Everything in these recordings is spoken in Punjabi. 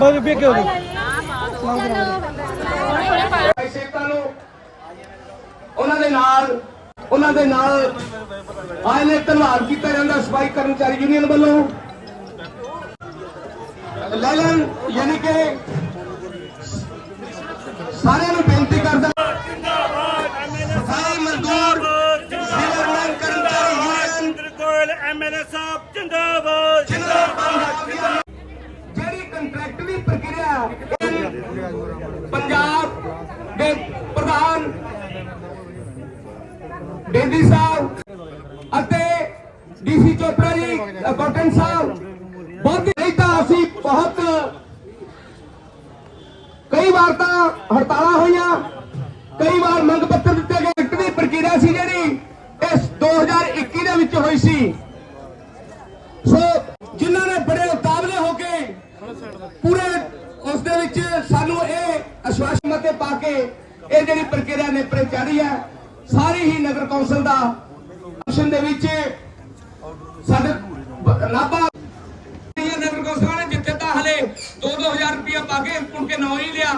ਬਾਬੇ ਵੀ ਕਿਉਂ ਸੇਵਕਾਂ ਨੂੰ ਉਹਨਾਂ ਦੇ ਨਾਲ ਉਹਨਾਂ ਦੇ ਨਾਲ ਆਏ ਨੇ ਧੰਨਵਾਦ ਕੀਤਾ ਜਾਂਦਾ ਸਫ਼ਾਈ ਕਰਮਚਾਰੀ ਯੂਨੀਅਨ ਵੱਲੋਂ। ਲੈਲਨ ਯਾਨੀ ਕਿ ਸਾਰਿਆਂ ਨੂੰ ਬੇਨਤੀ ਕਰਦਾ ਸਫ਼ਾਈ ਮਜ਼ਦੂਰ ਜ਼ਿਲ੍ਹਾ ਕਰਮਚਾਰੀ ਯੂਨੀਅਨ ਸਿੰਦਰ ਗੋਇਲ ਐਮਐਲਏ ਸਾਹਿਬ ਜਿੰਦਾਬਾਦ। ਜਿਹੜੀ ਕੰਟਰੈਕਟ ਦੀ ਪ੍ਰਕਿਰਿਆ। ਪੰਜਾਬ ਦੇ ਪ੍ਰਧਾਨ ਬੇਦੀ ਸਾਹਿਬ ਅਤੇ ਡੀਸੀ ਚੋਪੜਾ ਜੀ ਕੋਟਨ ਸਾਹਿਬ, ਬਹੁਤ ਨਹੀਂ ਤਾਂ ਅਸੀਂ ਬਹੁਤ ਕਈ ਵਾਰ ਤਾਂ ਹੜਤਾਲਾਂ ਹੋਈਆਂ, ਕਈ ਵਾਰ ਮੰਗ ਪੱਤਰ ਦਿੱਤੇ ਗਏ। ਐਕਟ ਦੀ ਪ੍ਰਕਿਰਿਆ ਸੀ ਜਿਹੜੀ ਇਸ 2021 ਦੇ ਵਿੱਚ ਹੋਈ ਸੀ ਜਿਨ੍ਹਾਂ ਨੇ ਬੜੇ ਉਤਾਵਲੇ ਹੋ ਕੇ ਪੂਰੇ ਉਸ ਦੇ ਵਿੱਚ ਸਾਨੂੰ ਇਹ ਅਸ਼ਵਾਸਨ ਪਾ ਕੇ ਇਹ ਜਿਹੜੀ ਪ੍ਰਕਿਰਿਆ ਨੇਪਰੇ ਚਾੜੀ ਹੈ, ਸਾਰੀ ਹੀ ਨਗਰ ਕੌਂਸਲ ਦਾ ਫੰਕਸ਼ਨ ਦੇ ਵਿੱਚ ਸਾਡੇ ਬ- ਨਗਰ ਕੌਂਸਲ ਨੇ ਜਿੱਥੇ ਤਾਂ ਹਲੇ 2-2000 ਰੁਪਇਆ ਪਾ ਕੇ ਮੁੜ ਕੇ ਨਾ ਹੀ ਲਿਆ।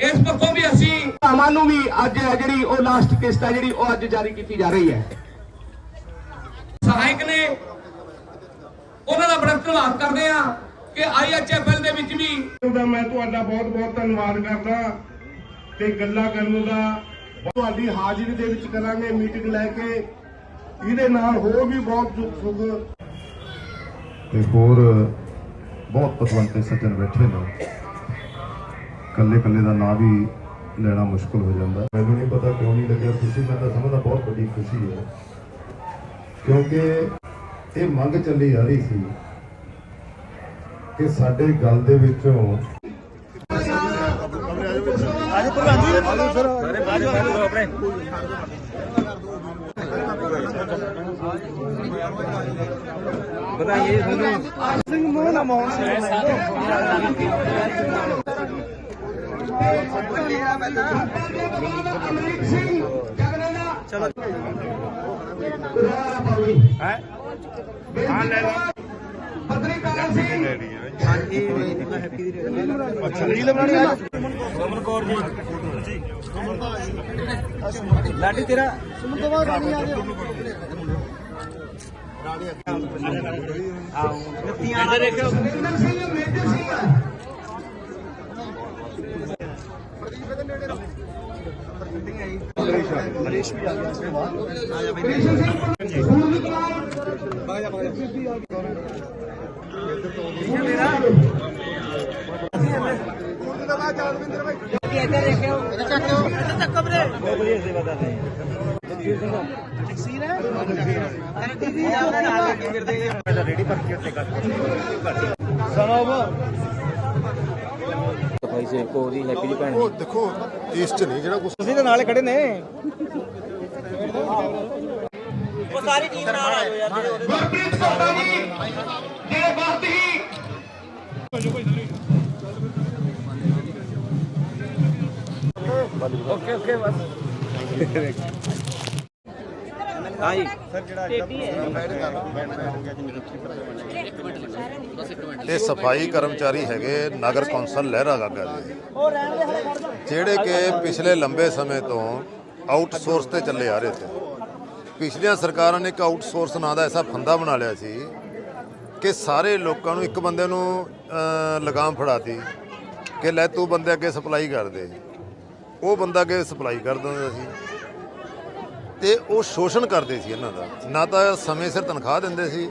ਇਸ ਪੱਖੋਂ ਵੀ ਅਸੀਂ ਭਾਵਾਂ ਨੂੰ ਵੀ ਅੱਜ ਜਿਹੜੀ ਉਹ ਲਾਸਟ ਕਿਸ਼ਤ ਹੈ ਜਿਹੜੀ ਉਹ ਅੱਜ ਜਾਰੀ ਕੀਤੀ ਜਾ ਰਹੀ ਹੈ। ਸਹਾਇਕ ਨੇ ਉਹਨਾਂ ਦਾ ਬੜਾ ਧੰਨਵਾਦ ਕਰਦੇ ਆ ਕਿ ਆਈਐਚਐਫਐਲ ਦੇ ਵਿੱਚ ਵੀ ਦਾ ਮੈਂ ਤੁਹਾਡਾ ਬਹੁਤ ਬਹੁਤ ਧੰਨਵਾਦ ਕਰਦਾ ਤੇ ਗੱਲਾਂ ਕਰਨ ਦਾ ਤੁਹਾਡੀ ਹਾਜ਼ਰੀ ਦੇ ਵਿੱਚ ਕਰਾਂਗੇ ਮੀਟਿੰਗ ਲੈ ਕੇ। ਇਹਦੇ ਨਾਲ ਹੋਰ ਵੀ ਬਹੁਤ ਦੁੱਖ ਸੁੱਖ ਤੇ ਹੋਰ ਬਹੁਤ ਪਤਵੰਤੇ ਸੱਜਣ ਬੈਠੇ ਨੇ। ਕੱਲੇ ਕੱਲੇ ਦਾ ਨਾਂ ਵੀ ਲੈਣਾ ਮੁਸ਼ਕਲ ਹੋ ਜਾਂਦਾ। ਮੈਨੂੰ ਨਹੀਂ ਪਤਾ ਕਿਉਂ ਨਹੀਂ ਲੱਗਿਆ ਖੁਸ਼ੀ ਮੈਂ ਤਾਂ ਸਮਝਦਾ ਬਹੁਤ ਵੱਡੀ ਖੁਸ਼ੀ ਹੈ। ਕਿਉਂਕਿ ਇਹ ਮੰਗ ਚੱਲੀ ਆ ਰਹੀ ਸੀ। ਕਿ ਸਾਡੇ ਗੱਲ ਦੇ ਵਿੱਚੋਂ ਸਿੰਘ ਮੋਹਨ ਮੋਹਨ ਅਮਰੀਕ ਸਿੰਘ ਜਗਨੰਦਾ ਚਲੋ ਹੈ ਹਾਂ ਲੈ ਲਓ। ਪੱਤਰੀਕਾਰ ਸਿੰਘ ਰੀਲ ਬਣਾਣੀ ਅੱਜ ਲਾਡੀ ਤੇਰਾ ਸੁਮਨ ਤੋਂ ਬਾਅਦ ਰਾਣੀ ਆ ਗਿਆ ਸੁਰਿੰਦਰ ਸਿੰਘ ਮੇਜਰ ਸਿੰਘ ਕ੍ਰਿਸ਼ਨ ਸਿੰਘ ਸੂਰਜ ਕੁਮਾਰ ਭਾਈ ਸੇ ਕੋ ਦੀ ਹੈਪੀ ਦੀ ਭੈਣ ਉਹ ਦੇਖੋ ਇਸ ਚ ਨਹੀਂ ਜਿਹੜਾ ਕੁਛ ਤੁਸੀਂ ਤਾਂ ਨਾਲ ਖੜੇ ਨੇ ਗੁਰਪ੍ਰੀਤ ਕੋਟਾ ਜੀ ਜਿਹੜੇ ਬਹੁਤ ਹੀ ਓਕੇ ਓਕੇ ਬਸ। ਹਾਂਜੀ ਇਹ ਸਫ਼ਾਈ ਕਰਮਚਾਰੀ ਹੈਗੇ ਨਗਰ ਕੌਂਸਲ ਲਹਿਰਾ ਗਾਗਾ ਦੇ ਜਿਹੜੇ ਕਿ ਪਿਛਲੇ ਲੰਬੇ ਸਮੇਂ ਤੋਂ ਆਊਟਸੋਰਸ ਤੇ ਚੱਲੇ ਆ ਰਹੇ ਸੀ ਪਿਛਲੀਆਂ ਸਰਕਾਰਾਂ ਨੇ ਇੱਕ ਆਊਟਸੋਰਸ ਨਾਂ ਦਾ ਐਸਾ ਫੰਦਾ ਬਣਾ ਲਿਆ ਸੀ ਕਿ ਸਾਰੇ ਲੋਕਾਂ ਨੂੰ ਇੱਕ ਬੰਦੇ ਨੂੰ ਲਗਾਮ ਫੜਾਤੀ ਕਿ ਲੈ ਤੂੰ ਬੰਦੇ ਅੱਗੇ ਸਪਲਾਈ ਕਰ ਦੇ। ਉਹ ਬੰਦਾ ਅੱਗੇ ਸਪਲਾਈ ਕਰ ਦਿੰਦਾ ਸੀ। ਤੇ ਉਹ ਸ਼ੋਸ਼ਣ ਕਰਦੇ ਸੀ ਇਹਨਾਂ ਦਾ। ਨਾ ਤਾਂ ਸਮੇਂ ਸਿਰ ਤਨਖਾਹ ਦਿੰਦੇ ਸੀ,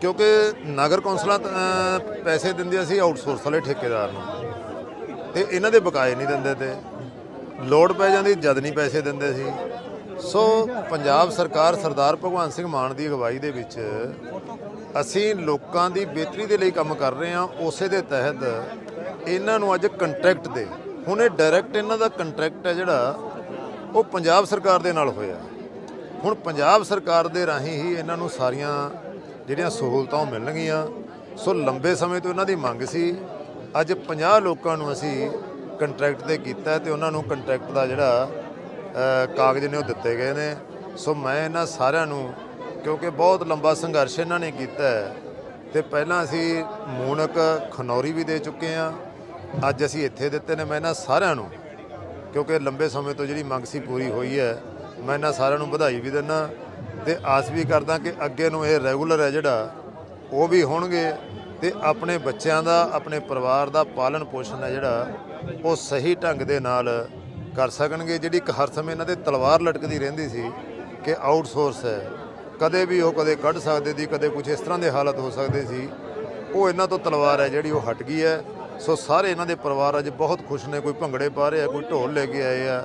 ਕਿਉਂਕਿ ਨਗਰ ਕੌਂਸਲਾਂ ਪੈਸੇ ਦਿੰਦੀਆਂ ਸੀ ਆਊਟਸੋਰਸ ਵਾਲੇ ਠੇਕੇਦਾਰ ਨੂੰ। ਤੇ ਇਹਨਾਂ ਦੇ ਬਕਾਏ ਨਹੀਂ ਦਿੰਦੇ ਤੇ ਲੋਡ ਪੈ ਜਾਂਦੀ, ਜਦ ਨਹੀਂ ਪੈਸੇ ਦਿੰਦੇ ਸੀ। ਸੋ ਪੰਜਾਬ ਸਰਕਾਰ ਸਰਦਾਰ ਭਗਵੰਤ ਸਿੰਘ ਮਾਨ ਦੀ ਅਗਵਾਈ ਦੇ ਵਿੱਚ ਅਸੀਂ ਲੋਕਾਂ ਦੀ ਬਿਹਤਰੀ ਦੇ ਲਈ ਕੰਮ ਕਰ ਰਹੇ ਹਾਂ। ਉਸੇ ਦੇ ਤਹਿਤ ਇਹਨਾਂ ਨੂੰ ਅੱਜ ਕੰਟਰੈਕਟ ਦੇ ਹੁਣ ਇਹ ਡਾਇਰੈਕਟ ਇਹਨਾਂ ਦਾ ਕੰਟਰੈਕਟ ਹੈ ਜਿਹੜਾ, ਉਹ ਪੰਜਾਬ ਸਰਕਾਰ ਦੇ ਨਾਲ ਹੋਇਆ। ਹੁਣ ਪੰਜਾਬ ਸਰਕਾਰ ਦੇ ਰਾਹੀਂ ਹੀ ਇਹਨਾਂ ਨੂੰ ਸਾਰੀਆਂ ਜਿਹੜੀਆਂ ਸਹੂਲਤਾਂ ਉਹ ਮਿਲਣਗੀਆਂ। ਸੋ ਲੰਬੇ ਸਮੇਂ ਤੋਂ ਇਹਨਾਂ ਦੀ ਮੰਗ ਸੀ। ਅੱਜ 50 ਲੋਕਾਂ ਨੂੰ ਅਸੀਂ ਕੰਟਰੈਕਟ ਤੇ ਕੀਤਾ ਤੇ ਉਹਨਾਂ ਨੂੰ ਕੰਟਰੈਕਟ ਦਾ ਜਿਹੜਾ ਕਾਗਜ਼ ਨੇ ਉਹ ਦਿੱਤੇ ਗਏ ਨੇ। ਸੋ ਮੈਂ ਇਹਨਾਂ ਸਾਰਿਆਂ ਨੂੰ, ਕਿਉਂਕਿ ਬਹੁਤ ਲੰਬਾ ਸੰਘਰਸ਼ ਇਹਨਾਂ ਨੇ ਕੀਤਾ ਹੈ, ਤੇ ਪਹਿਲਾਂ ਅਸੀਂ ਮੂਨਕ ਖਨੌਰੀ ਵੀ ਦੇ ਚੁੱਕੇ ਆ ਅੱਜ ਅਸੀਂ ਇੱਥੇ ਦਿੱਤੇ ਨੇ, ਮੈਂ ਇਹਨਾਂ ਸਾਰਿਆਂ ਨੂੰ, ਕਿਉਂਕਿ ਲੰਬੇ ਸਮੇਂ ਤੋਂ ਜਿਹੜੀ ਮੰਗ ਸੀ ਪੂਰੀ ਹੋਈ ਹੈ, ਮੈਂ ਇਹਨਾਂ ਸਾਰਿਆਂ ਨੂੰ ਵਧਾਈ ਵੀ ਦਿੰਦਾ ਤੇ ਆਸ ਵੀ ਕਰਦਾ ਕਿ ਅੱਗੇ ਨੂੰ ਇਹ ਰੈਗੂਲਰ ਹੈ ਜਿਹੜਾ, ਉਹ ਵੀ ਹੋਣਗੇ ਤੇ ਆਪਣੇ ਬੱਚਿਆਂ ਦਾ, ਆਪਣੇ ਪਰਿਵਾਰ ਦਾ ਪਾਲਣ ਪੋਸ਼ਣ ਹੈ ਜਿਹੜਾ, ਉਹ ਸਹੀ ਢੰਗ ਦੇ ਨਾਲ ਕਰ ਸਕਣਗੇ। ਜਿਹੜੀ ਇੱਕ ਹਰ ਸਮੇਂ ਇਹਨਾਂ ਦੇ ਤਲਵਾਰ ਲਟਕਦੀ ਰਹਿੰਦੀ ਸੀ ਕਿ ਆਊਟਸੋਰਸ ਹੈ, ਕਦੇ ਵੀ ਉਹ ਕਦੇ ਕੱਢ ਸਕਦੇ ਸੀ, ਕਦੇ ਕੁਝ ਇਸ ਤਰ੍ਹਾਂ ਦੇ ਹਾਲਤ ਹੋ ਸਕਦੇ ਸੀ, ਉਹ ਇਹਨਾਂ ਤੋਂ ਤਲਵਾਰ ਹੈ ਜਿਹੜੀ ਉਹ ਹਟ ਗਈ ਹੈ। ਸੋ ਸਾਰੇ ਇਹਨਾਂ ਦੇ ਪਰਿਵਾਰ ਅੱਜ ਬਹੁਤ ਖੁਸ਼ ਨੇ ਕੋਈ ਭੰਗੜੇ ਪਾ ਰਿਹਾ ਕੋਈ ਢੋਲ ਲੈ ਕੇ ਆਏ ਆ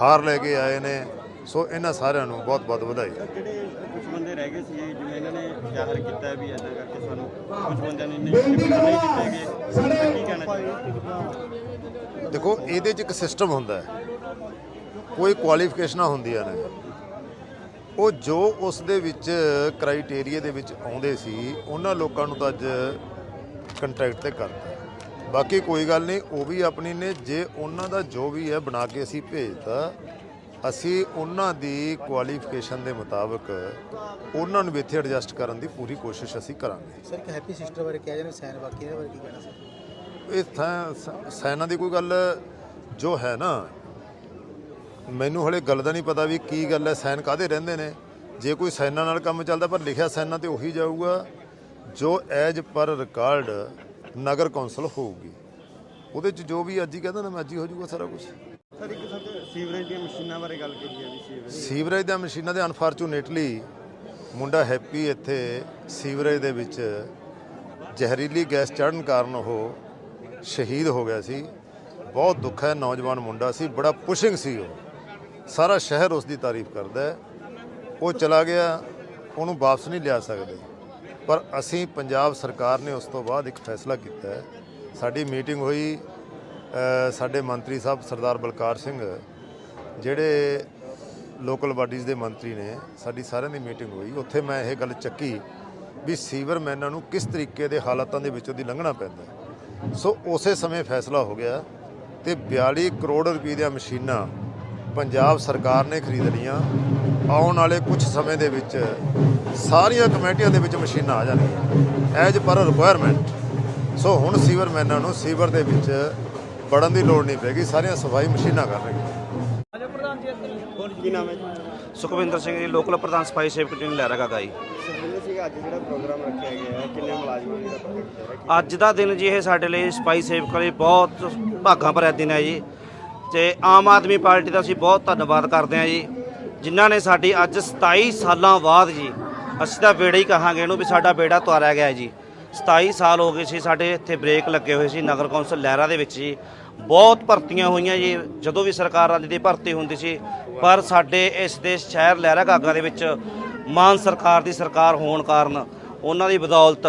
ਹਾਰ ਲੈ ਕੇ ਆਏ ਨੇ। ਸੋ ਇਹਨਾਂ ਸਾਰਿਆਂ ਨੂੰ ਬਹੁਤ ਬਹੁਤ ਵਧਾਈ। ਜਿਹੜੇ ਕੁਝ ਬੰਦੇ ਰਹਿ ਗਏ ਸੀ ਜਿਵੇਂ ਇਹਨਾਂ ਨੇ ਜ਼ਾਹਰ ਕੀਤਾ ਹੈ ਵੀ ਐਦਾਂ ਕਰਕੇ ਸਾਨੂੰ ਕੁਝ ਬੰਦਿਆਂ ਨੇ ਨਹੀਂ ਬੇਨਤੀ ਨਹੀਂ ਕਰਨਾ ਦਿੱਤੇ ਗਏ? ਸਾਡੇ ਕੀ ਕਹਿਣਾ ਚਾਹੀਦਾ ਦੇਖੋ ਇਹਦੇ 'ਚ ਇੱਕ ਸਿਸਟਮ ਹੁੰਦਾ ਹੈ। ਕੋਈ ਕੁਆਲੀਫਿਕੇਸ਼ਨਾਂ ਹੁੰਦੀਆਂ ਨੇ ਉਹ ਜੋ ਉਸ ਦੇ ਵਿੱਚ ਕ੍ਰਾਈਟੇਰੀਆ ਦੇ ਵਿੱਚ ਆਉਂਦੇ ਸੀ ਉਹਨਾਂ ਲੋਕਾਂ ਨੂੰ ਤਾਂ ਅੱਜ ਕੰਟਰੈਕਟ ਤੇ ਕਰਤਾ। ਬਾਕੀ ਕੋਈ ਗੱਲ ਨਹੀਂ ਉਹ ਵੀ ਆਪਣੀ ਨੇ ਜੇ ਉਹਨਾਂ ਦਾ ਜੋ ਵੀ ਹੈ ਬਣਾ ਕੇ ਅਸੀਂ ਭੇਜਤਾ ਅਸੀਂ ਉਹਨਾਂ ਦੀ ਕੁਆਲੀਫਿਕੇਸ਼ਨ ਦੇ ਮੁਤਾਬਕ ਉਹਨਾਂ ਨੂੰ ਵੀ ਇੱਥੇ ਐਡਜਸਟ ਕਰਨ ਦੀ ਪੂਰੀ ਕੋਸ਼ਿਸ਼ ਅਸੀਂ ਕਰਾਂਗੇ। ਸਰ ਇੱਕ ਹੈਪੀ ਸਿਸਟਰ ਬਾਰੇ ਕਿਹਾ ਜਾਂਦਾ ਸੈਨ ਬਾਕੀ ਇਹਦੇ ਬਾਰੇ ਕੀ ਕਹਿਣਾ ਸਰ? ਇਹ ਥਾਂ ਸ- ਸੈਨਾ ਦੀ ਕੋਈ ਗੱਲ ਜੋ ਹੈ ਨਾ ਮੈਨੂੰ ਹਲੇ ਗੱਲ ਦਾ ਨਹੀਂ ਪਤਾ ਵੀ ਕੀ ਗੱਲ ਹੈ ਸੈਨ ਕਾਦੇ ਰਹਿੰਦੇ ਨੇ। ਜੇ ਕੋਈ ਸੈਨਾ ਨਾਲ ਕੰਮ ਚੱਲਦਾ ਪਰ ਲਿਖਿਆ ਸੈਨਾ ਤੇ ਉਹੀ ਜਾਊਗਾ ਜੋ ਐਜ ਪਰ ਰਿਕਾਰਡ ਨਗਰ ਕੌਂਸਲ ਹੋਊਗੀ। ਉਹਦੇ ਚ ਜੋ ਵੀ ਅੱਜ ਹੀ ਕਹਿੰਦਾ ਨਾ ਮੈਂ ਅੱਜ ਹੀ ਹੋ ਜਾਊਗਾ ਸਾਰਾ ਕੁਝ ਸਰ ਇੱਕ ਸਰ ਸੀਵਰੇਜ ਦੀਆਂ ਮਸ਼ੀਨਾਂ ਬਾਰੇ ਗੱਲ ਕੀਤੀ ਹੈ ਵੀ ਸੀਵਰੇਜ ਸੀਵਰੇਜ ਦੀਆਂ ਮਸ਼ੀਨਾਂ ਦੇ ਅਨਫੋਰਚੂਨੇਟਲੀ ਮੁੰਡਾ ਹੈਪੀ ਇੱਥੇ ਸੀਵਰੇਜ ਦੇ ਵਿੱਚ ਜ਼ਹਿਰੀਲੀ ਗੈਸ ਚੜਨ ਕਾਰਨ ਉਹ ਸ਼ਹੀਦ ਹੋ ਗਿਆ ਸੀ। ਬਹੁਤ ਦੁੱਖ ਹੈ ਨੌਜਵਾਨ ਮੁੰਡਾ ਸੀ ਬੜਾ ਪੁਸ਼ਿੰਗ ਸੀ ਉਹ। ਸਾਰਾ ਸ਼ਹਿਰ ਉਸ ਦੀ ਤਾਰੀਫ ਕਰਦਾ ਹੈ। ਉਹ ਚਲਾ ਗਿਆ ਉਹਨੂੰ ਵਾਪਸ ਨਹੀਂ ਲਿਆ ਸਕਦੇ। ਪਰ ਅਸੀਂ ਪੰਜਾਬ ਸਰਕਾਰ ਨੇ ਉਸ ਤੋਂ ਬਾਅਦ ਇੱਕ ਫੈਸਲਾ ਕੀਤਾ ਹੈ। ਸਾਡੀ ਮੀਟਿੰਗ ਹੋਈ ਸਾਡੇ ਮੰਤਰੀ ਸਾਹਿਬ ਸਰਦਾਰ ਬਲਕਾਰ ਸਿੰਘ, ਜਿਹੜੇ ਲੋਕਲ ਬਾਡੀਜ਼ ਦੇ ਮੰਤਰੀ ਨੇ, ਸਾਡੀ ਸਾਰਿਆਂ ਦੀ ਮੀਟਿੰਗ ਹੋਈ। ਉੱਥੇ ਮੈਂ ਇਹ ਗੱਲ ਚੱਕੀ ਵੀ ਸੀਵਰਮੈਨਾਂ ਨੂੰ ਕਿਸ ਤਰੀਕੇ ਦੇ ਹਾਲਾਤਾਂ ਦੇ ਵਿੱਚੋਂ ਦੀ ਲੰਘਣਾ ਪੈਂਦਾ ਸੋ ਉਸੇ ਸਮੇਂ ਫੈਸਲਾ ਹੋ ਗਿਆ ਤੇ 42 ਕਰੋੜ ਰੁਪਏ ਦੀਆਂ ਮਸ਼ੀਨਾਂ ਪੰਜਾਬ ਸਰਕਾਰ ਨੇ ਖਰੀਦ ਲਈਆਂ। ਆਉਣ ਵਾਲੇ ਕੁਝ ਸਮੇਂ ਦੇ ਵਿੱਚ ਸਾਰੀਆਂ ਕਮੇਟੀਆਂ ਦੇ ਵਿੱਚ ਮਸ਼ੀਨਾਂ ਆ ਜਾਣਗੀਆਂ ਐਜ ਪਰ ਰਿਕੁਆਇਰਮੈਂਟ ਸੋ ਹੁਣ ਸੀਵਰਮੈਨਾਂ ਨੂੰ ਸੀਵਰ ਦੇ ਵਿੱਚ ਵੜਨ ਦੀ ਲੋੜ ਨਹੀਂ ਪੈਗੀ ਸਾਰੀਆਂ ਸਫ਼ਾਈ ਮਸ਼ੀਨਾਂ ਕਰਨਗੀਆਂ। ਕੀ ਨਾਮ ਹੈ ਜੀ? ਸੁਖਵਿੰਦਰ ਸਿੰਘ ਜੀ ਲੋਕਲ ਪ੍ਰਧਾਨ ਸਫ਼ਾਈ ਸੇਵਕ ਜੀ। ਸੁਖਵਿੰਦਰ ਸਿੰਘ ਅੱਜ ਜਿਹੜਾ ਪ੍ਰੋਗਰਾਮ ਰੱਖਿਆ ਗਿਆ ਹੈ ਕਿੰਨੇ ਮੁਲਾਜ਼ਮਾਂ ਨੇ ਪਤਾ ਕੀਤਾ ਹੈ? ਅੱਜ ਦਾ ਦਿਨ ਜੀ ਇਹ ਸਾਡੇ ਲਈ ਸਫ਼ਾਈ ਸੇਵਕਾਂ ਲਈ ਬਹੁਤ ਭਾਗਾਂ ਭਰਿਆ ਦਿਨ ਹੈ ਜੀ। ਤੇ ਆਮ ਆਦਮੀ ਪਾਰਟੀ ਦਾ ਅਸੀਂ ਬਹੁਤ ਧੰਨਵਾਦ ਕਰਦੇ ਹਾਂ ਜੀ। ਜਿਨ੍ਹਾਂ ਨੇ ਸਾਡੀ ਅੱਜ 27 ਸਾਲਾਂ ਬਾਅਦ ਜੀ, ਅਸੀਂ ਤਾਂ ਬੇੜਾ ਹੀ ਕਹਾਂਗੇ ਇਹਨੂੰ ਵੀ ਸਾਡਾ ਬੇੜਾ ਤੁਆਰਿਆ ਗਿਆ ਜੀ। 27 ਸਾਲ ਹੋ ਗਏ ਸੀ, ਸਾਡੇ ਇੱਥੇ ਬ੍ਰੇਕ ਲੱਗੇ ਹੋਏ ਸੀ ਨਗਰ ਕੌਂਸਲ ਲਹਿਰਾ ਦੇ ਵਿੱਚ ਜੀ। ਬਹੁਤ ਭਰਤੀਆਂ ਹੋਈਆਂ ਜੀ, ਜਦੋਂ ਵੀ ਸਰਕਾਰ ਸਰਕਾਰਾਂ ਦੀ ਭਰਤੀ ਹੁੰਦੀ ਸੀ। ਪਰ ਸਾਡੇ ਇਸ ਦੇ ਸ਼ਹਿਰ ਲਹਿਰਾ ਗਾਗਾ ਦੇ ਵਿੱਚ ਮਾਨ ਸਰਕਾਰ ਦੀ ਸਰਕਾਰ ਹੋਣ ਕਾਰਨ ਉਹਨਾਂ ਦੀ ਬਦੌਲਤ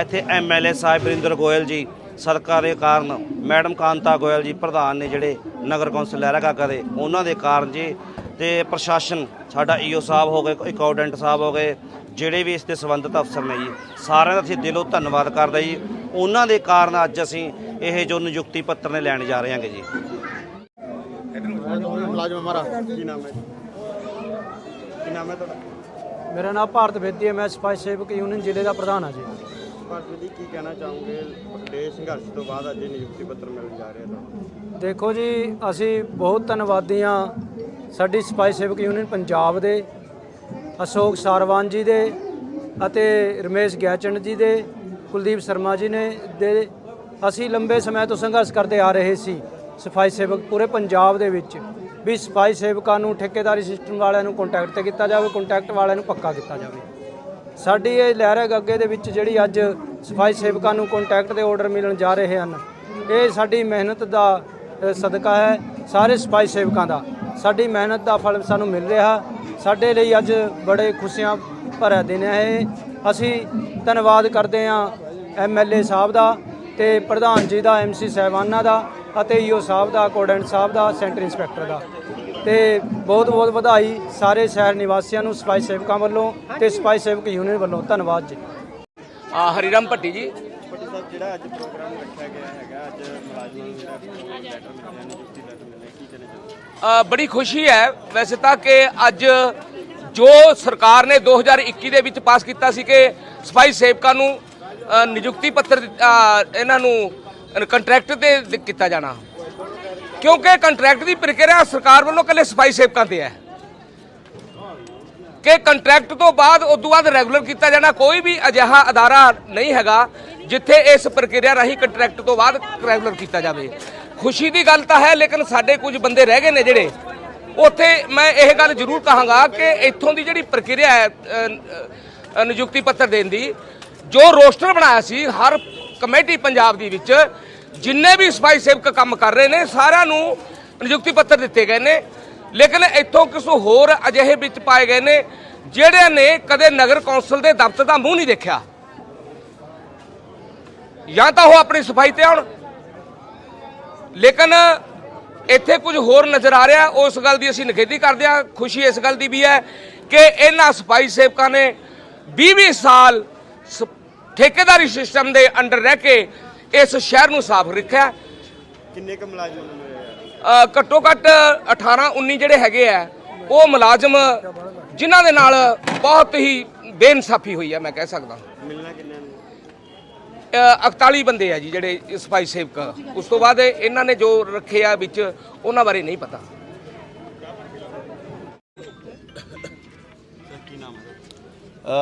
ਇੱਥੇ ਐਮਐਲਏ ਸਾਹਿਬ ਵਰਿੰਦਰ ਗੋਇਲ ਜੀ ਸਰਕਾਰ ਦੇ ਕਾਰਨ ਮੈਡਮ ਕਾਂਤਾ ਗੋਇਲ ਜੀ ਪ੍ਰਧਾਨ ਨੇ ਜਿਹੜੇ ਨਗਰ ਕੌਂਸਲ ਲਹਿਰਾ ਗਾਗਾ ਦੇ, ਉਹਨਾਂ ਦੇ ਕਾਰਨ ਜੀ ਤੇ ਪ੍ਰਸ਼ਾਸਨ ਸਾਡਾ ਈਓ ਸਾਹਿਬ ਹੋ ਗਏ ਅਕਾਊਂਟੈਂਟ ਸਾਹਿਬ ਹੋ ਗਏ ਜਿਹੜੇ ਵੀ ਇਸ ਦੇ ਸੰਬੰਧਿਤ ਅਫਸਰ ਨੇ ਜੀ ਸਾਰਿਆਂ ਦਾ ਅਸੀਂ ਦਿਲੋਂ ਧੰਨਵਾਦ ਕਰਦੇ ਜੀ। ਉਹਨਾਂ ਦੇ ਕਾਰਨ ਅੱਜ ਅਸੀਂ ਇਹ ਜੋ ਨਿਯੁਕਤੀ ਪੱਤਰ ਨੇ ਲੈਣ ਜਾ ਰਹੇ ਹਾਂਗੇ ਜੀ। ਮੁਲਾਜ਼ਮ ਹਮਾਰਾ ਕੀ ਨਾਮ ਹੈ? ਜੀ ਕੀ ਨਾਮ ਹੈ ਤੁਹਾਡਾ? ਮੇਰਾ ਨਾਮ ਭਾਰਤ ਬੇਦੀ ਹੈ ਮੈਂ ਸਫ਼ਾਈ ਸੇਵਕ ਯੂਨੀਅਨ ਜ਼ਿਲ੍ਹੇ ਦਾ ਪ੍ਰਧਾਨ ਹਾਂ ਜੀ। ਭਾਰਤ ਜੀ ਕੀ ਕਹਿਣਾ ਚਾਹੋਗੇ? ਵੱਡੇ ਸੰਘਰਸ਼ ਤੋਂ ਬਾਅਦ ਅੱਜ ਇਹ ਨਿਯੁਕਤੀ ਪੱਤਰ ਮਿਲਣ ਜਾ ਰਿਹਾ ਤੁਹਾਨੂੰ। ਦੇਖੋ ਜੀ ਅਸੀਂ ਬਹੁਤ ਧੰਨਵਾਦੀ ਹਾਂ ਸਾਡੀ ਸਫ਼ਾਈ ਸੇਵਕ ਯੂਨੀਅਨ ਪੰਜਾਬ ਦੇ, ਅਸ਼ੋਕ ਸਾਰਵਾਨ ਜੀ ਦੇ ਅਤੇ ਰਮੇਸ਼ ਗਿਆਚੰਦ ਜੀ ਦੇ, ਕੁਲਦੀਪ ਸ਼ਰਮਾ ਜੀ ਨੇ ਦੇ, ਅਸੀਂ ਲੰਬੇ ਸਮੇਂ ਤੋਂ ਸੰਘਰਸ਼ ਕਰਦੇ ਆ ਰਹੇ ਸੀ ਸਫ਼ਾਈ ਸੇਵਕ ਪੂਰੇ ਪੰਜਾਬ ਦੇ ਵਿੱਚ, ਵੀ ਸਫ਼ਾਈ ਸੇਵਕਾਂ ਨੂੰ, ਠੇਕੇਦਾਰੀ ਸਿਸਟਮ ਵਾਲਿਆਂ ਨੂੰ ਕੰਟੈਕਟ ਤੇ ਕੀਤਾ ਜਾਵੇ ਕੰਟੈਕਟ ਵਾਲਿਆਂ ਨੂੰ ਪੱਕਾ ਕੀਤਾ ਜਾਵੇ। ਸਾਡੀ ਇਹ ਲਹਿਰ ਗੱਗੇ ਦੇ ਵਿੱਚ ਜਿਹੜੀ ਅੱਜ ਸਫ਼ਾਈ ਸੇਵਕਾਂ ਨੂੰ ਕੰਟੈਕਟ ਦੇ ਆਰਡਰ ਮਿਲਣ ਜਾ ਰਹੇ ਹਨ, ਇਹ ਸਾਡੀ ਮਿਹਨਤ ਦਾ ਸਦਕਾ ਹੈ ਸਾਰੇ ਸਫ਼ਾਈ ਸੇਵਕਾਂ ਦਾ। ਸਾਡੀ ਮਿਹਨਤ ਦਾ ਫਲ ਸਾਨੂੰ ਮਿਲ ਰਿਹਾ। ਸਾਡੇ ਲਈ ਅੱਜ ਬੜੇ ਖੁਸ਼ੀਆਂ ਭਰਿਆ ਦਿਨ ਹੈ ਇਹ। ਅਸੀਂ ਧੰਨਵਾਦ ਕਰਦੇ ਹਾਂ ਐਮਐਲਏ ਸਾਹਿਬ ਦਾ ਤੇ ਪ੍ਰਧਾਨ ਜੀ ਦਾ ਐਮਸੀ ਸਾਹਿਬਾਨਾਂ ਦਾ ਅਤੇ ਈਓ ਸਾਹਿਬ ਦਾ ਕੋਡੈਂਟ ਸਾਹਿਬ ਦਾ ਸੈਂਟਰ ਇੰਸਪੈਕਟਰ ਦਾ। ਤੇ ਬਹੁਤ ਬਹੁਤ ਵਧਾਈ ਸਾਰੇ ਸ਼ਹਿਰ ਨਿਵਾਸੀਆਂ ਨੂੰ ਸਫ਼ਾਈ ਸੇਵਕਾਂ ਵੱਲੋਂ ਤੇ ਸਫ਼ਾਈ ਸੇਵਕ ਯੂਨੀਅਨ ਵੱਲੋਂ। ਧੰਨਵਾਦ ਜੀ। ਆ ਹਰੀਰਾਮ ਭੱਟੀ ਜੀ। ਸਾਹਿਬ ਜਿਹੜਾ ਅੱਜ ਪ੍ਰੋਗਰਾਮ ਰੱਖਿਆ ਗਿਆ ਹੈਗਾ ਅੱਜ ਮੁਲਾਜ਼ਮਾਂ ਨੂੰ ਜਿਹੜਾ ਲੈਟਰ ਮਿਲਿਆ ਨਿਯੁਕਤੀ ਲੈਟਰ ਮਿਲਿਆ ਕੀ ਅ, ਬੜੀ ਖੁਸ਼ੀ ਹੈ ਵੈਸੇ ਤਾਂ ਕਿ ਅੱਜ ਜੋ ਸਰਕਾਰ ਨੇ 2021 ਦੇ ਵਿੱਚ ਪਾਸ ਕੀਤਾ ਸੀ ਕਿ ਸਫ਼ਾਈ ਸੇਵਕਾਂ ਨੂੰ ਨਿਯੁਕਤੀ ਪੱਤਰ ਦਿੱਤ- ਇਹਨਾਂ ਨੂੰ ਕੰਟਰੈਕਟ ਤੇ ਕੀਤਾ ਜਾਣਾ। ਕਿਉਂਕਿ ਕੰਟਰੈਕਟ ਦੀ ਪ੍ਰਕਿਰਿਆ ਸਰਕਾਰ ਵੱਲੋਂ ਕੱਲੇ ਸਫ਼ਾਈ ਸੇਵਕਾਂ ਤੇ ਹੈ। ਕਿ ਕੰਟਰੈਕਟ ਤੋਂ ਬਾਅਦ ਉਸ ਤੋਂ ਬਾਅਦ ਰੈਗੂਲਰ ਕੀਤਾ ਜਾਣਾ ਕੋਈ ਵੀ ਅਜਿਹਾ ਅਦਾਰਾ ਨਹੀਂ ਹੈਗਾ, ਜਿੱਥੇ ਇਸ ਪ੍ਰਕਿਰਿਆ ਰਾਹੀਂ ਕੰਟਰੈਕਟ ਤੋਂ ਬਾਅਦ ਰੈਗੂਲਰ ਕੀਤਾ ਜਾਵੇ। ਖੁਸ਼ੀ ਦੀ ਗੱਲ ਤਾਂ ਹੈ, ਲੇਕਿਨ ਸਾਡੇ ਕੁਝ ਬੰਦੇ ਰਹਿ ਗਏ ਨੇ ਜਿਹੜੇ। ਉੱਥੇ ਮੈਂ ਇਹ ਗੱਲ ਜ਼ਰੂਰ ਕਹਾਂਗਾ ਕਿ ਇੱਥੋਂ ਦੀ ਜਿਹੜੀ ਪ੍ਰਕਿਰਿਆ ਹੈ ਨਿਯੁਕਤੀ ਪੱਤਰ ਦੇਣ ਦੀ, ਜੋ ਰੋਸਟਰ ਬਣਾਇਆ ਸੀ ਹਰ ਕਮੇਟੀ ਪੰਜਾਬ ਦੀ ਵਿੱਚ, ਜਿੰਨੇ ਵੀ ਸਫ਼ਾਈ ਸੇਵਕ ਕੰਮ ਕਰ ਰਹੇ ਨੇ, ਸਾਰਿਆਂ ਨੂੰ ਨਿਯੁਕਤੀ ਪੱਤਰ ਦਿੱਤੇ ਗਏ ਨੇ। ਲੇਕਿਨ ਇੱਥੋਂ ਕਿਸੇ ਹੋਰ ਅਜਿਹੇ ਵਿੱਚ ਪਾਏ ਗਏ ਨੇ, ਜਿਹੜਿਆਂ ਨੇ ਕਦੇ ਨਗਰ ਕੌਂਸਲ ਦੇ ਦਫ਼ਤਰ ਦਾ ਮੂੰਹ ਨਹੀਂ ਦੇਖਿਆ। ਜਾਂ ਤਾਂ ਉਹ ਆਪਣੀ ਸਫ਼ਾਈ ਤੇ ਆਉਣ ਲੇਕਿਨ ਇੱਥੇ ਕੁਝ ਹੋਰ ਨਜ਼ਰ ਆ ਰਿਹਾ ਉਸ ਗੱਲ ਦੀ ਅਸੀਂ ਨਿਖੇਧੀ ਕਰਦੇ ਹਾਂ ਖੁਸ਼ੀ ਇਸ ਗੱਲ ਦੀ ਵੀ ਹੈ ਕਿ ਇਹਨਾਂ ਸਫ਼ਾਈ ਸੇਵਕਾਂ ਨੇ 20-20 ਸਾਲ ਠੇਕੇਦਾਰੀ ਸਿਸਟਮ ਦੇ ਅੰਡਰ ਰਹਿ ਕੇ ਇਸ ਸ਼ਹਿਰ ਨੂੰ ਸਾਫ਼ ਰੱਖਿਆ। ਕਿੰਨੇ ਕੁ ਮੁਲਾਜ਼ਮਾਂ ਘੱਟੋ ਘੱਟ 18 19 ਜਿਹੜੇ ਹੈਗੇ ਆ ਉਹ ਮੁਲਾਜ਼ਮ ਜਿਨ੍ਹਾਂ ਦੇ ਨਾਲ ਬਹੁਤ ਹੀ ਬੇਇਨਸਾਫੀ ਹੋਈ ਹੈ ਮੈਂ ਕਹਿ ਸਕਦਾ ਮਿਲਣਾ ਕਿੰਨਿਆਂ ਨੂੰ ਅ, 41 ਬੰਦੇ ਆ ਜੀ ਜਿਹੜੇ ਸਫ਼ਾਈ ਸੇਵਕ। ਉਸ ਤੋਂ ਬਾਅਦ ਇਹਨਾਂ ਨੇ ਜੋ ਰੱਖੇ ਆ ਵਿੱਚ ਉਹਨਾਂ ਬਾਰੇ ਨਹੀਂ ਪਤਾ।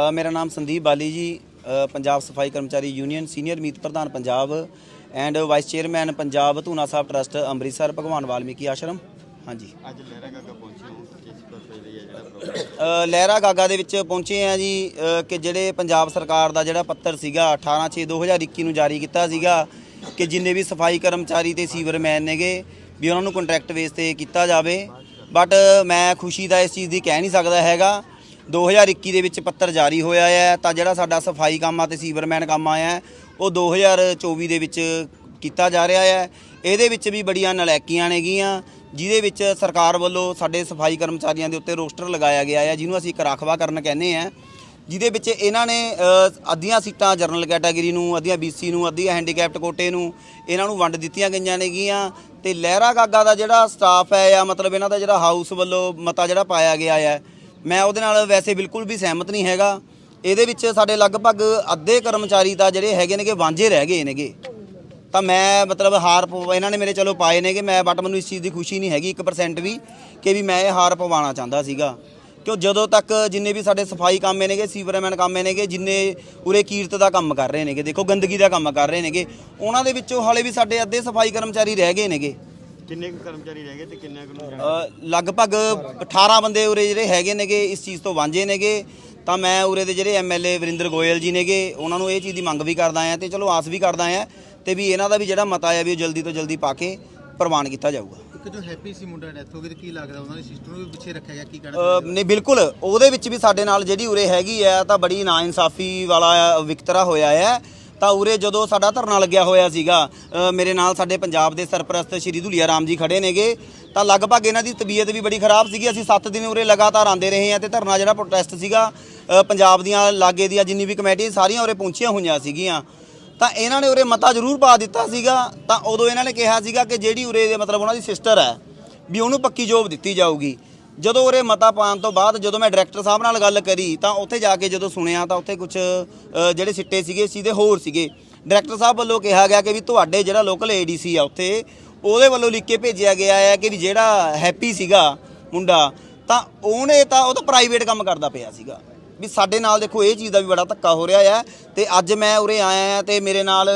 ਅ, ਮੇਰਾ ਨਾਮ ਸੰਦੀਪ ਬਾਲੀ ਜੀ। ਅ, ਪੰਜਾਬ ਸਫ਼ਾਈ ਕਰਮਚਾਰੀ ਯੂਨੀਅਨ ਸੀਨੀਅਰ ਮੀਤ ਪ੍ਰਧਾਨ Punjab and vice chairman Punjab Dhuna Sahib trust Amritsar Bhagwan Valmiki Ashram. ਹਾਂਜੀ। ਅੱਜ ਲਹਿਰਾ ਗਾਗਾ ਪਹੁੰਚੇ ਹੋ ਕਿਸ ਪਰਪਸ ਲਈ ਹੈ ਜਿਹੜਾ ਪ੍ਰੋਗਰਾਮ? ਅ, ਲਹਿਰਾ ਗਾਗਾ ਦੇ ਵਿੱਚ ਪਹੁੰਚੇ ਆ ਜੀ ਕਿ ਜਿਹੜੇ ਪੰਜਾਬ ਸਰਕਾਰ ਦਾ ਜਿਹੜਾ ਪੱਤਰ ਸੀਗਾ 18/6/2021 ਨੂੰ ਜਾਰੀ ਕੀਤਾ ਸੀਗਾ ਕਿ ਜਿੰਨੇ ਵੀ ਸਫ਼ਾਈ ਕਰਮਚਾਰੀ ਤੇ ਸੀਵਰਮੈਨ ਨੇਗੇ ਵੀ ਉਹਨਾਂ ਨੂੰ ਕੰਟਰੈਕਟ ਬੇਸ ਤੇ ਕੀਤਾ ਜਾਵੇ। ਬਟ ਮੈਂ ਖੁਸ਼ੀ ਦਾ ਇਸ ਚੀਜ਼ ਦੀ ਕਹਿ ਨਹੀਂ ਸਕਦਾ ਹੈਗਾ। 2021 ਦੇ ਵਿੱਚ ਪੱਤਰ ਜਾਰੀ ਹੋਇਆ ਹੈ ਤਾਂ ਜਿਹੜਾ ਸਾਡਾ ਸਫ਼ਾਈ ਕੰਮ ਆ ਤੇ ਸੀਵਰਮੈਨ ਕੰਮ ਆਇਆ ਉਹ 2024 ਦੇ ਵਿੱਚ ਕੀਤਾ ਜਾ ਰਿਹਾ ਹੈ। ਇਹਦੇ ਵਿੱਚ ਵੀ ਬੜੀਆਂ ਨਲਾਇਕੀਆਂ ਨੇਗੀਆਂ ਜਿਹਦੇ ਵਿੱਚ ਸਰਕਾਰ ਵੱਲੋਂ ਸਾਡੇ ਸਫ਼ਾਈ ਕਰਮਚਾਰੀਆਂ ਦੇ ਉੱਤੇ ਰੋਸਟਰ ਲਗਾਇਆ ਗਿਆ ਹੈ ਜਿਹਨੂੰ ਅਸੀਂ ਇੱਕ ਰਾਖਵਾ ਕਰਨ ਕਹਿੰਦੇ ਆ, ਜਿਹਦੇ ਵਿੱਚ ਇਹਨਾਂ ਨੇ ਅੱਧੀਆਂ ਸੀਟਾਂ ਜਨਰਲ ਕੈਟਾਗਰੀ ਨੂੰ, ਅੱਧੀਆਂ ਬੀਸੀ ਨੂੰ, ਅੱਧੀਆਂ ਹੈਂਡੀਕੈਪਟ ਕੋਟੇ ਨੂੰ, ਇਹਨਾਂ ਨੂੰ ਵੰਡ ਦਿੱਤੀਆਂ ਗਈਆਂ ਨੇਗੀਆਂ ਤੇ ਲਹਿਰਾ ਗਾਗਾ ਦਾ ਜਿਹੜਾ ਸਟਾਫ ਹੈ ਜਾਂ ਮਤਲਬ ਇਹਨਾਂ ਦਾ ਜਿਹੜਾ ਹਾਊਸ ਵੱਲੋਂ ਮਤਾ ਜਿਹੜਾ ਪਾਇਆ ਗਿਆ ਹੈ ਮੈਂ ਉਹਦੇ ਨਾਲ ਵੈਸੇ ਬਿਲਕੁਲ ਵੀ ਸਹਿਮਤ ਨਹੀਂ ਹੈਗਾ। ਇਹਦੇ ਵਿੱਚ ਸਾਡੇ ਲਗਭਗ ਅੱਧੇ ਕਰਮਚਾਰੀ ਤਾਂ ਜਿਹੜੇ ਹੈਗੇ ਨੇਗੇ, ਵਾਂਝੇ ਰਹਿ ਗਏ ਨੇਗੇ। ਤਾਂ ਮੈਂ ਮਤਲਬ ਹਾਰ ਇਹਨਾਂ ਨੇ ਮੇਰੇ ਚਲੋ ਪਾਏ ਨੇਗੇ ਮੈਂ ਬਟ ਮੈਨੂੰ ਇਸ ਚੀਜ਼ ਦੀ ਖੁਸ਼ੀ ਨਹੀਂ ਹੈਗੀ 1% ਵੀ ਕਿ ਵੀ ਮੈਂ ਇਹ ਹਾਰ ਪਵਾਉਣਾ ਚਾਹੁੰਦਾ ਸੀਗਾ। ਕਿਉਂ ਜਦੋਂ ਤੱਕ ਜਿੰਨੇ ਵੀ ਸਾਡੇ ਸਫ਼ਾਈ ਕਾਮੇ ਨੇਗੇ ਸੀਵਰਮੈਨ ਕਾਮੇ ਨੇਗੇ ਜਿੰਨੇ ਉਰੇ ਕੀਰਤ ਦਾ ਕੰਮ ਕਰ ਰਹੇ ਨੇਗੇ ਦੇਖੋ ਗੰਦਗੀ ਦਾ ਕੰਮ ਕਰ ਰਹੇ ਨੇਗੇ ਉਹਨਾਂ ਦੇ ਵਿੱਚੋਂ ਹਾਲੇ ਵੀ ਸਾਡੇ ਅੱਧੇ ਸਫ਼ਾਈ ਕਰਮਚਾਰੀ ਰਹਿ ਗਏ ਨੇਗੇ। ਕਿੰਨੇ ਕੁ ਕਰਮਚਾਰੀ ਰਹਿ ਗਏ ਤੇ ਕਿੰਨੇ ਕੁ ਨੂੰ ਲਗਭਗ 18 ਬੰਦੇ ਉਰੇ ਜਿਹੜੇ ਹੈਗੇ ਨੇਗੇ ਇਸ ਚੀਜ਼ ਤੋਂ ਵਾਂਝੇ ਨੇਗੇ। ਤਾਂ ਮੈਂ ਉਰੇ ਦੇ ਜਿਹੜੇ ਐਮਐਲਏ ਵਰਿੰਦਰ ਗੋਇਲ ਜੀ ਨੇਗੇ ਉਹਨਾਂ ਨੂੰ ਇਹ ਚੀਜ਼ ਦੀ ਮੰਗ ਵੀ ਕਰਦਾ ਆ ਤੇ ਚਲੋ ਆਸ ਵੀ ਕਰਦਾ ਆ ਤੇ ਵੀ ਇਹਨਾਂ ਦਾ ਵੀ ਜਿਹੜਾ ਮਤਾ ਆ ਵੀ ਉਹ ਜਲਦੀ ਤੋਂ ਜਲਦੀ ਪਾ ਕੇ ਪ੍ਰਵਾਨ ਕੀਤਾ ਜਾਊਗਾ। ਇੱਕ ਜੋ ਹੈਪੀ ਸੀ ਮੁੰਡਾ ਡੈਥ ਹੋ ਗਈ ਤੇ ਕੀ ਲੱਗਦਾ ਉਹਨਾਂ ਦੀ ਸਿਸਟਰ ਨੂੰ ਵੀ ਪਿੱਛੇ ਰੱਖਿਆ ਗਿਆ ਕੀ ਕਹਿਣਾ ਨਹੀਂ ਬਿਲਕੁਲ। ਉਹਦੇ ਵਿੱਚ ਵੀ ਸਾਡੇ ਨਾਲ ਜਿਹੜੀ ਉਰੇ ਹੈਗੀ ਆ ਤਾਂ ਬੜੀ ਨਾਇਨਸਾਫੀ ਵਾਲਾ ਵਿਕਤਰਾ ਹੋਇਆ ਹੈ ਤਾਂ ਉਰੇ ਜਦੋਂ ਸਾਡਾ ਧਰਨਾ ਲੱਗਿਆ ਹੋਇਆ ਸੀਗਾ ਮੇਰੇ ਨਾਲ ਸਾਡੇ ਪੰਜਾਬ ਦੇ ਸਰਪ੍ਰਸਤ ਸ਼੍ਰੀ ਧੁਲੀਆ ਰਾਮ ਜੀ ਖੜੇ ਨੇਗੇ। ਤਾਂ ਲਗਭਗ ਇਹਨਾਂ ਦੀ ਤਬੀਅਤ ਵੀ ਬੜੀ ਖਰਾਬ ਸੀਗੀ। ਅਸੀਂ 7 ਦਿਨ ਉਰੇ ਲਗਾਤਾਰ ਆਂਦੇ ਰਹੇ ਹਾਂ ਤੇ ਧਰਨਾ ਜਿਹੜਾ ਪ੍ਰੋਟੈਸਟ ਸੀਗਾ ਪੰਜਾਬ ਦੀਆਂ ਲਾਗੇ ਦੀਆਂ ਜਿੰਨੀ ਵੀ ਕਮੇਟੀ ਸਾਰੀਆਂ ਉਰੇ ਪਹੁੰਚੀਆਂ ਹੋਈਆਂ ਸੀਗੀਆਂ। ਤਾਂ ਇਹਨਾਂ ਨੇ ਉਰੇ ਮਤਾ ਜ਼ਰੂਰ ਪਾ ਦਿੱਤਾ ਸੀਗਾ, ਤਾਂ ਉਦੋਂ ਇਹਨਾਂ ਨੇ ਕਿਹਾ ਸੀਗਾ ਕਿ ਜਿਹੜੀ ਉਰੇ ਦੇ ਮਤਲਬ ਉਹਨਾਂ ਦੀ ਸਿਸਟਰ ਹੈ, ਵੀ ਉਹਨੂੰ ਪੱਕੀ ਜੋਬ ਦਿੱਤੀ ਜਾਊਗੀ। ਜਦੋਂ ਉਰੇ ਮਤਾ ਪਾਉਣ ਤੋਂ ਬਾਅਦ ਜਦੋਂ ਮੈਂ ਡਾਇਰੈਕਟਰ ਸਾਹਿਬ ਨਾਲ ਗੱਲ ਕਰੀ, ਤਾਂ ਉੱਥੇ ਜਾ ਕੇ ਜਦੋਂ ਸੁਣਿਆ, ਤਾਂ ਉੱਥੇ ਕੁਝ ਜਿਹੜੇ ਸਿੱਟੇ ਸੀਗੇ ਸੀਦੇ ਹੋਰ ਸੀਗੇ। ਡਾਇਰੈਕਟਰ ਸਾਹਿਬ ਵੱਲੋਂ ਕਿਹਾ ਗਿਆ ਕਿ ਵੀ ਤੁਹਾਡੇ ਜਿਹੜਾ ਲੋਕਲ ਏਡੀਸੀ ਆ ਉੱਥੇ, ਉਹਦੇ ਵੱਲੋਂ ਲਿਖ ਕੇ ਭੇਜਿਆ ਗਿਆ ਹੈ ਕਿ ਵੀ ਜਿਹੜਾ ਹੈਪੀ ਸੀਗਾ ਮੁੰਡਾ, ਤਾਂ ਉਹਨੇ ਤਾਂ ਉਹ ਤਾਂ ਪ੍ਰਾਈਵੇਟ ਕੰਮ ਕਰਦਾ ਪਿਆ ਸੀਗਾ। ਵੀ ਸਾਡੇ ਨਾਲ ਦੇਖੋ ਇਹ ਚੀਜ਼ ਦਾ ਵੀ ਬੜਾ ਧੱਕਾ ਹੋ ਰਿਹਾ ਹੈ ਤੇ ਅੱਜ ਮੈਂ ਉਰੇ ਆਇਆ ਹਾਂ ਤੇ ਮੇਰੇ ਨਾਲ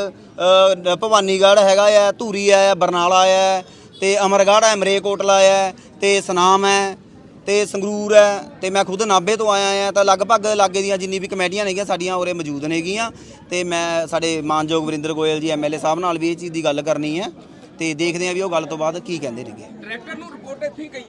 ਭਵਾਨੀਗੜ੍ਹ ਹੈਗਾ ਆ, ਧੂਰੀ ਆ, ਬਰਨਾਲਾ ਆ ਤੇ ਅਮਰਗੜ੍ਹ ਹੈ ਮਰੇਕੋਟਲਾ ਹੈ ਤੇ ਸਨਾਮ ਹੈ ਤੇ ਸੰਗਰੂਰ ਹੈ ਤੇ ਮੈਂ ਖੁਦ ਨਾਭੇ ਤੋਂ ਆਇਆ ਆ ਤਾਂ ਲਗਭਗ ਲਾਗੇ ਦੀਆਂ ਜਿੰਨੀ ਵੀ ਕਮੇਟੀਆਂ ਨੇਗੀਆਂ ਸਾਡੀਆਂ ਉਰੇ ਮੌਜੂਦ ਨੇਗੀਆਂ ਤੇ ਮੈਂ ਸਾਡੇ ਮਾਨਯੋਗ ਵਰਿੰਦਰ ਗੋਇਲ ਜੀ ਐਮਐਲਏ ਸਾਹਿਬ ਨਾਲ ਵੀ ਇਹ ਚੀਜ਼ ਦੀ ਗੱਲ ਕਰਨੀ ਹੈ ਤੇ ਦੇਖਦੇ ਹਾਂ ਵੀ ਉਹ ਗੱਲ ਤੋਂ ਬਾਅਦ ਕੀ ਕਹਿੰਦੇ ਨੇਗੇ। ਡਾਇਰੈਕਟਰ ਨੂੰ ਰਿਪੋਰਟ ਇੱਥੇ ਹੀ ਗਈ